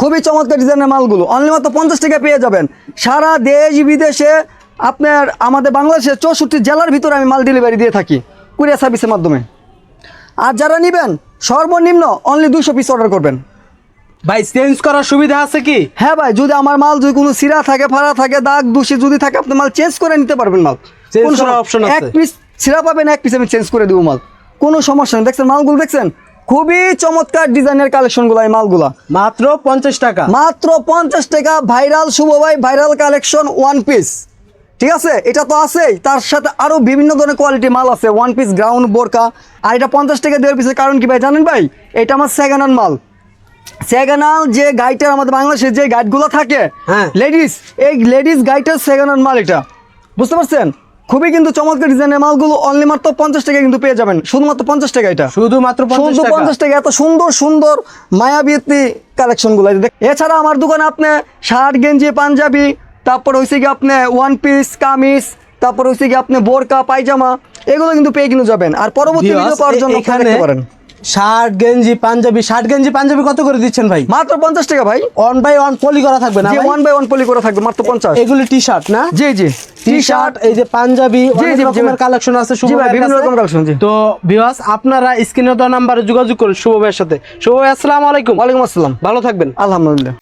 খুবই চমৎকার ডিজাইনের মালগুলো। অনলি মাত্র পঞ্চাশ টাকা পেয়ে যাবেন। সারা দেশ বিদেশে আপনার আমাদের বাংলাদেশের চৌষট্টি জেলার ভিতরে আমি মাল ডেলিভারি দিয়ে থাকি কুরিয়ার সার্ভিসের মাধ্যমে। আর যারা নেবেন সর্বনিম্ন অনলি দুশো পিস অর্ডার করবেন। ভাই চেঞ্জ করার সুবিধা আছে কি? হ্যাঁ ভাই যদি আমার মাল যদি কোনো সিরা থাকে ফাড়া থাকে দাগ দোষী যদি থাকে আপনি মাল চেঞ্জ করে নিতে পারবেন মাল। করার সমস্যা- আছে? এক পিস সিরা পাবেন এক পিস আমি চেঞ্জ করে দেবো মাল। কোনো সমস্যা নেই। দেখছেন মালগুলো দেখছেন? খুবই চমৎকার ডিজাইনের কালেকশনগুলো এই মালগুলা। মাত্র পঞ্চাশ টাকা। মাত্র পঞ্চাশ টাকা ভাইরাল শুভ ভাই ভাইরাল কালেকশন ওয়ান পিস। ঠিক আছে? এটা তো আছেই। তার সাথে আরও বিভিন্ন ধরনের কোয়ালিটি মাল আছে। ওয়ান পিস গ্রাউন্ড বোরকা। আর এটা পঞ্চাশ টাকা দেওয়ার পিসের কারণ কি ভাই জানেন ভাই? এটা আমার সেকেন্ড হ্যান্ড মাল। সেকেন্ড হ্যান্ড যে গাইটার আমাদের বাংলাদেশের যে গাইডগুলো থাকে হ্যাঁ। লেডিস এই লেডিস গাইটার সেকেন্ড হ্যান্ড মাল এটা। বুঝতে পারছেন? খুবই কিন্তু চমৎকার ডিজাইনের মালগুলো অনলি মাত্র পঞ্চাশ টাকা কিন্তু পেয়ে যাবেন। শুধুমাত্র পঞ্চাশ টাকা এটা। শুধুমাত্র শুধু টাকা। পঞ্চাশ টাকা এত সুন্দর সুন্দর মায়াবৃত্তি কালেকশনগুলো এছাড়া আমার দোকানে আপনি শার্ট গেঞ্জি পাঞ্জাবি তারপর হয়েছে কি আপনি ওয়ান পিস কামিজ তারপর হয়েছে কি আপনি বোরকা পায়জামা এগুলো কিন্তু পেয়ে কিনে যাবেন। আর পরবর্তী ভিডিও পাওয়ার জন্য এখানে পারেন। শার্ট গেঞ্জি পাঞ্জাবি শার্ট গেঞ্জি পাঞ্জাবি কত করে দিচ্ছেন ভাই? মাত্র পঞ্চাশ টাকা ভাই। ওয়ান বাই ওয়ান পলি করা থাকবে না ওয়ান বাই ওয়ান পলি করা থাকবে মাত্র পঞ্চাশ। এগুলি টি শার্ট না? জি জি। টি শার্ট এই যে পাঞ্জাবি রকমের কালেকশন আছে বিভিন্ন রকম কালেকশন তো ভিউয়ার্স আপনারা স্ক্রিনে দেওয়া নাম্বারে যোগাযোগ করুন শুভ ভাইয়ের সাথে। শুভ ভাই আসসালামু আলাইকুম। ওয়ালাইকুম আসসালাম। ভালো থাকবেন। আলহামদুলিল্লাহ।